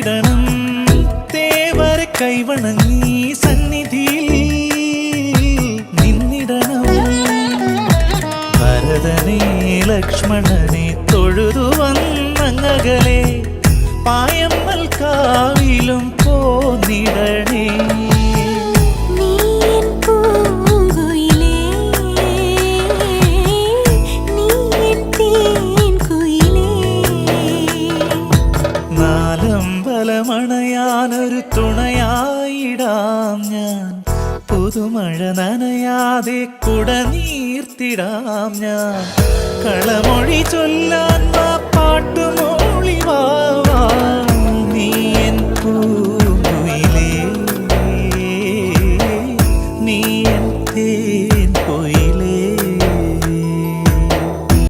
കൈവിടണം തേവർ കൈവണങ്ങി സന്നിധിയിൽ നിന്നിടണം. ഭരതനെ ലക്ഷ്മണനെ തൊഴുതു വന്നങ്ങകലെ പായമ്മൽ കാവിലും പോന്നിടണേ. നാലമ്പലമണയാനൊരു തുണയായിടാം ഞാൻ. പുതുമഴ നനയാതെ കുട നീർത്തിടാം ഞാൻ. ചൊല്ലാ